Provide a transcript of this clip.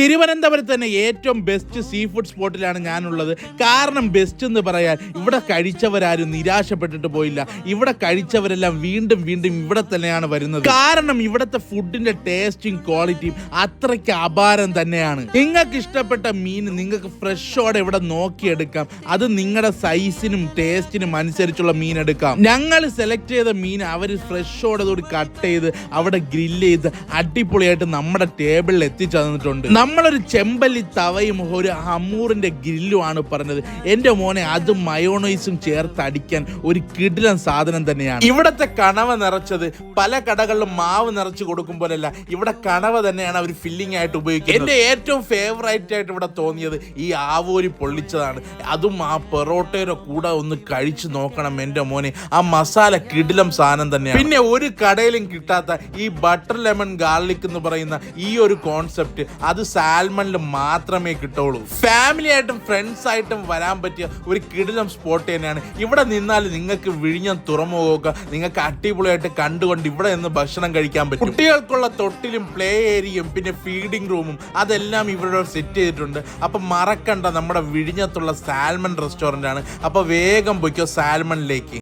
തിരുവനന്തപുരത്ത് തന്നെ ഏറ്റവും ബെസ്റ്റ് സീ ഫുഡ് സ്പോട്ടിലാണ് ഞാനുള്ളത്. കാരണം ബെസ്റ്റ് എന്ന് പറയാൻ ഇവിടെ കഴിച്ചവരാരും നിരാശപ്പെട്ടിട്ട് പോയില്ല. ഇവിടെ കഴിച്ചവരെല്ലാം വീണ്ടും വീണ്ടും ഇവിടെ തന്നെയാണ് വരുന്നത്. കാരണം ഇവിടുത്തെ ഫുഡിന്റെ ടേസ്റ്റും ക്വാളിറ്റിയും അത്രയ്ക്ക് അപാരം തന്നെയാണ്. നിങ്ങൾക്ക് ഇഷ്ടപ്പെട്ട മീൻ നിങ്ങൾക്ക് ഫ്രഷോടെ ഇവിടെ നോക്കിയെടുക്കാം. അത് നിങ്ങളുടെ സൈസിനും ടേസ്റ്റിനും അനുസരിച്ചുള്ള മീൻ എടുക്കാം. ഞങ്ങൾ സെലക്ട് ചെയ്ത മീൻ അവർ ഫ്രഷോടെ കൂടി കട്ട് ചെയ്ത് അവിടെ ഗ്രില്ല് ചെയ്ത് അടിപൊളിയായിട്ട് നമ്മുടെ ടേബിളിൽ എത്തിച്ചു തന്നിട്ടുണ്ട് നമ്മളൊരു ചെമ്പല്ലി തവയും ഒരു ഹമ്മൂറിന്റെ ഗ്രില്ലുമാണ് പറഞ്ഞത്. എന്റെ മോനെ അത് മയോണൈസും ചേർത്ത് അടിക്കാൻ ഒരു കിടിലൻ സാധനം തന്നെയാണ്. ഇവിടത്തെ കണവ നിറച്ചത് പല കടകളിലും മാവ് നിറച്ച് കൊടുക്കുമ്പോഴല്ല ഇവിടെ കണവ തന്നെയാണ് അവർ ഫില്ലിംഗ് ആയിട്ട് ഉപയോഗിക്കുന്നത്. എന്റെ ഏറ്റവും ഫേവറേറ്റ് ആയിട്ട് ഇവിടെ തോന്നിയത് ഈ ആവോരി പൊള്ളിച്ചതാണ്. അതും ആ പെറോട്ടയുടെ കൂടെ ഒന്ന് കഴിച്ചു നോക്കണം എന്റെ മോനെ. ആ മസാല കിടിലം സാധനം തന്നെയാണ്. പിന്നെ ഒരു കടയിലും കിട്ടാത്ത ഈ ബട്ടർ ലെമൺ ഗാർലിക് എന്ന് പറയുന്ന ഈ ഒരു കോൺസെപ്റ്റ് അത് സാൽമണിൽ മാത്രമേ കിട്ടുള്ളൂ ഫാമിലി ആയിട്ടും ഫ്രണ്ട്സ് ആയിട്ടും വരാൻ പറ്റിയ ഒരു കിടിലം സ്പോട്ട് തന്നെയാണ്. ഇവിടെ നിന്നാൽ നിങ്ങൾക്ക് വിഴിഞ്ഞം തുറമുഖമൊക്കെ നിങ്ങൾക്ക് അടിപൊളിയായിട്ട് കണ്ടുകൊണ്ട് ഇവിടെ നിന്ന് ഭക്ഷണം കഴിക്കാൻ പറ്റും. കുട്ടികൾക്കുള്ള തൊട്ടിലും പ്ലേ ഏരിയയും പിന്നെ ഫീഡിംഗ് റൂമും അതെല്ലാം ഇവിടെ സെറ്റ് ചെയ്തിട്ടുണ്ട്. അപ്പൊ മറക്കണ്ട നമ്മുടെ വിഴിഞ്ഞത്തുള്ള സാൽമൺ റെസ്റ്റോറന്റ് ആണ്. അപ്പോൾ വേഗം പൊയ്ക്കോ സാൽമണിലേക്ക്.